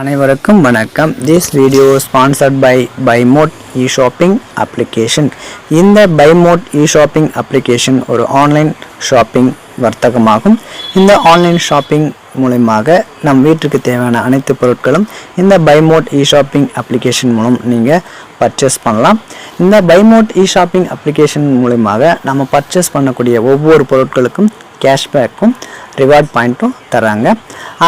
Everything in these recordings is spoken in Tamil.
அனைவருக்கும் வணக்கம். This video sponsored by Bymot e shopping application இந்த பைமோட் இ ஷாப்பிங் அப்ளிகேஷன் ஒரு ஆன்லைன் ஷாப்பிங் வர்த்தகமாகும். இந்த ஆன்லைன் ஷாப்பிங் மூலயமாக நம் வீட்டுக்கு தேவையான அனைத்து பொருட்களும் இந்த பைமோட் இ ஷாப்பிங் அப்ளிகேஷன் மூலம் நீங்கள் பர்ச்சேஸ் பண்ணலாம். இந்த பைமோட் இ ஷாப்பிங் அப்ளிகேஷன் மூலயமாக நம்ம பர்ச்சேஸ் பண்ணக்கூடிய ஒவ்வொரு பொருட்களுக்கும் கேஷ்பேக்கும் ரிவார்ட் பாயிண்ட்டும் தராங்க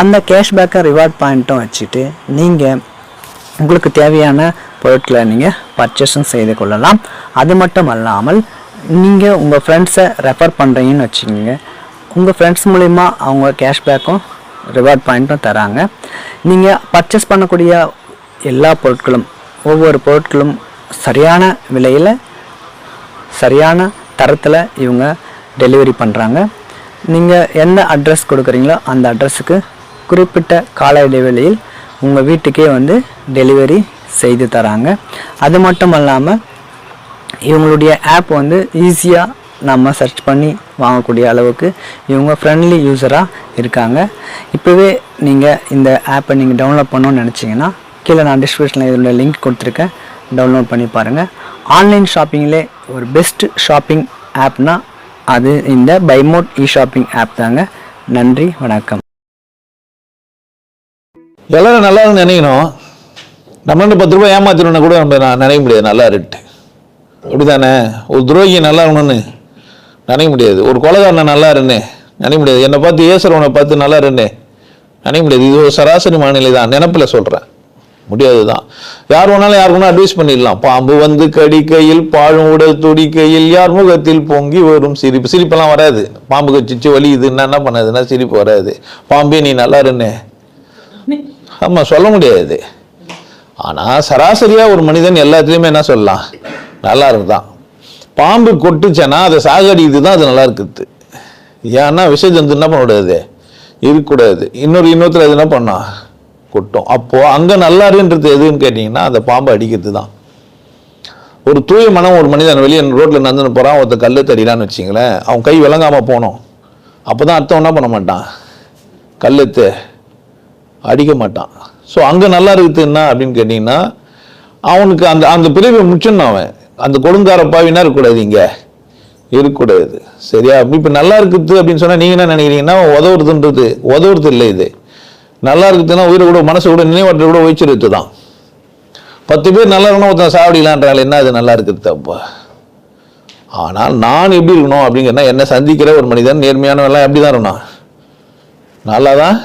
அந்த கேஷ்பேக்கை ரிவார்ட் பாயிண்ட்டும் வச்சுட்டு நீங்கள் உங்களுக்கு தேவையான பொருட்களை நீங்கள் பர்ச்சேஸும் செய்து கொள்ளலாம். அது மட்டும் அல்லாமல் நீங்கள் உங்கள் ஃப்ரெண்ட்ஸை ரெஃபர் பண்ணுறீங்கன்னு வச்சுக்கோங்க. உங்கள் ஃப்ரெண்ட்ஸ் மூலிமா அவங்க கேஷ்பேக்கும் ரிவார்ட் பாயிண்ட்டும் தராங்க. நீங்கள் பர்ச்சேஸ் பண்ணக்கூடிய எல்லா பொருட்களும் ஒவ்வொரு பொருட்களும் சரியான விலையில் சரியான தரத்தில் இவங்க டெலிவரி பண்ணுறாங்க நீங்கள் எந்த அட்ரஸ் கொடுக்குறீங்களோ அந்த அட்ரஸுக்கு குறிப்பிட்ட கால இடைவெளியில் உங்கள் வீட்டுக்கே வந்து டெலிவரி செய்து தராங்க. அது மட்டும் இல்லாமல் இவங்களுடைய ஆப் வந்து ஈஸியாக நம்ம சர்ச் பண்ணி வாங்கக்கூடிய அளவுக்கு இவங்க ஃப்ரெண்ட்லி யூஸராக இருக்காங்க. இப்போவே நீங்கள் இந்த ஆப்பை நீங்கள் டவுன்லோட் பண்ணணும்னு நினச்சிங்கன்னா கீழே நான் டிஸ்கிரிப்ஷனில் இதோட லிங்க் கொடுத்துருக்கேன். டவுன்லோட் பண்ணி பாருங்கள் ஆன்லைன் ஷாப்பிங்கிலே ஒரு பெஸ்ட் ஷாப்பிங் ஆப்னா அது இந்த பைமோட் இ ஷாப்பிங் ஆப் தாங்க. நன்றி வணக்கம். எல்லாரும் நல்லா நினைக்கணும். நம்ம பத்து ரூபாய் ஏமாத்திடணும் கூட நம்ம நான் நினைக்க முடியாது. நல்லா இருக்கு அப்படிதானே ஒரு துரோகி நல்லா இருக்கணும்னு. நினைக்க முடியாது. ஒரு கொலைகாரனை நல்லா இருந்தேன் நினைக்க முடியாது. என்னை பார்த்து ஏசுறவனை பார்த்து நல்லா இருந்தேன் நினைக்க முடியாது. இது ஒரு சராசரி மாநிலை தான். நினப்பில் சொல்கிறேன் முடியாது தான் யார் வேணாலும் யார் வேணாலும் அட்வைஸ் பண்ணிடலாம். பாம்பு வந்து கடிக்கையில் பாழும் உடல் துடிக்கையில் யார் முகத்தில் பொங்கி வரும் சிரிப்பு. சிரிப்பெல்லாம் வராது. பாம்பு கச்சிச்சு வலி இது என்ன பண்ணாதுன்னா சிரிப்பு வராது. பாம்பே நீ நல்லா இருந்தே. ஆமாம் சொல்ல முடியாது. ஆனால் சராசரியாக ஒரு மனிதன் எல்லாத்துலேயுமே என்ன சொல்லலாம்? நல்லா இருந்தான். பாம்பு கொட்டுச்சேன்னா அதை சாகடிக்குது தான் அது நல்லா இருக்குது. ஏன்னா விஷஜந்து என்ன பண்ணக்கூடாது இருக்கக்கூடாது. இன்னொரு இன்னொருத்தர் அது என்ன பண்ணா? கொட்டும். அப்போது அங்கே நல்லா இருக்குன்றது எதுன்னு கேட்டிங்கன்னா அந்த பாம்பை அடிக்கிறது தான் ஒரு தூய மனம் ஒரு மனிதன் வெளியே ரோட்டில் நடந்துன்னு போகிறான் ஒருத்த கல்லு தடிலான்னு வச்சிங்களேன் அவன் கை விளங்காமல் போனோம். அப்போ தான் அர்த்தம் என்ன பண்ண மாட்டான்? கல்லுத்து அடிக்க மாட்டான். ஸோ அங்கே நல்லா இருக்குதுன்னா அப்படின்னு கேட்டிங்கன்னா அவனுக்கு அந்த அந்த பிரிவை முடிச்சிடணும் அவன். அந்த கொடுங்கார பாவினா இருக்கக்கூடாது இங்கே. இருக்கக்கூடாது. சரியா? இப்போ நல்லா இருக்குது அப்படின்னு சொன்னால் நீங்கள் என்ன நினைக்கிறீங்கன்னா உதவுறதுன்றது உதவுறது இல்லை இது. நல்லா இருக்குதுன்னா உயிரை கூட மனசை கூட நினைவாற்ற கூட வச்சிருத்து தான். பத்து பேர் நல்லா இருக்கணும் ஒருத்தன் சாவடிலான்றால என்ன அது நல்லா இருக்குது அப்போ ஆனால் நான் எப்படி இருக்கணும் அப்படிங்கிறனா என்னை சந்திக்கிற ஒரு மனிதன் நேர்மையானவெல்லாம் எப்படி தான் இருக்கணும்? நல்லா தான்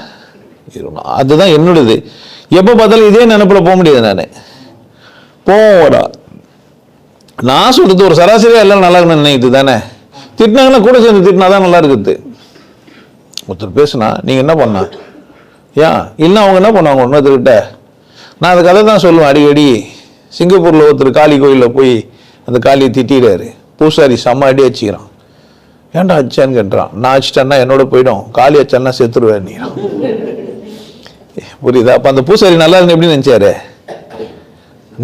இருக்கணும். அதுதான் என்னோடது. எப்போ பார்த்தாலும் இதே நினைப்பில் போக முடியாது நான். போடா. நான் சொல்றது ஒரு சராசரியாக எல்லாம் நல்லா இருக்குன்னு நினைக்குது தானே? திட்டினாங்கன்னா கூட சேர்ந்து திட்டினா தான் நல்லா இருக்குது. ஒருத்தர் பேசுனா நீங்கள் என்ன பண்ணா? ஏன்? இல்லை அவங்க என்ன பண்ணுவாங்க ஒன்றத்துக்கிட்ட நான் அந்த கதை தான் சொல்லுவேன் அடிக்கடி. சிங்கப்பூரில் ஒருத்தர் காளி கோயிலில் போய் அந்த காளியை திட்டிடுறாரு. பூசாரி செம்ம அடி வச்சுக்கிறான் ஏன்டா அச்சான்னு கேட்டுறான். நான் அடிச்சிட்டேன்னா என்னோட போயிடும். காளி அச்சான்னா செத்துருவேன் நீ. புரியுதா? அப்போ அந்த பூசாரி நல்லா இருந்து எப்படி நினச்சாரு?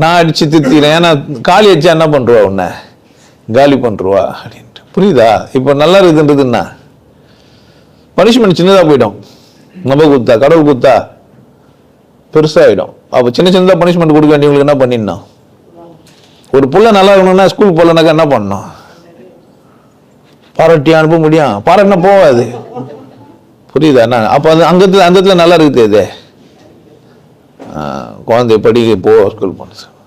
நான் அடித்து திருத்திக்கிறேன் ஏன்னா காலி அடிச்சா என்ன பண்ணுருவா உன்னை? காலி பண்ணுருவா அப்படின்ட்டு. புரியுதா? இப்போ நல்லா இருக்குன்றது என்ன? பனிஷ்மெண்ட் சின்னதாக போயிடும். நம்ம குத்தா கடவுள் குத்தா பெருசாகிடும் அப்போ சின்ன சின்னதாக பனிஷ்மெண்ட் கொடுக்க வேண்டியவங்களுக்கு என்ன பண்ணிடணும்? ஒரு பிள்ளை நல்லா இருக்கணும்னா ஸ்கூல் போகலனாக்கா என்ன பண்ணணும்? பாராட்டி அனுப்ப முடியும். பாராட்டினா போகாது. புரியுதா? என்ன? அப்போ அது அங்கத்தில் அந்த இடத்துல நல்லா இருக்குது இது. குழந்தை படிக்க போ ஸ்கூல் சார்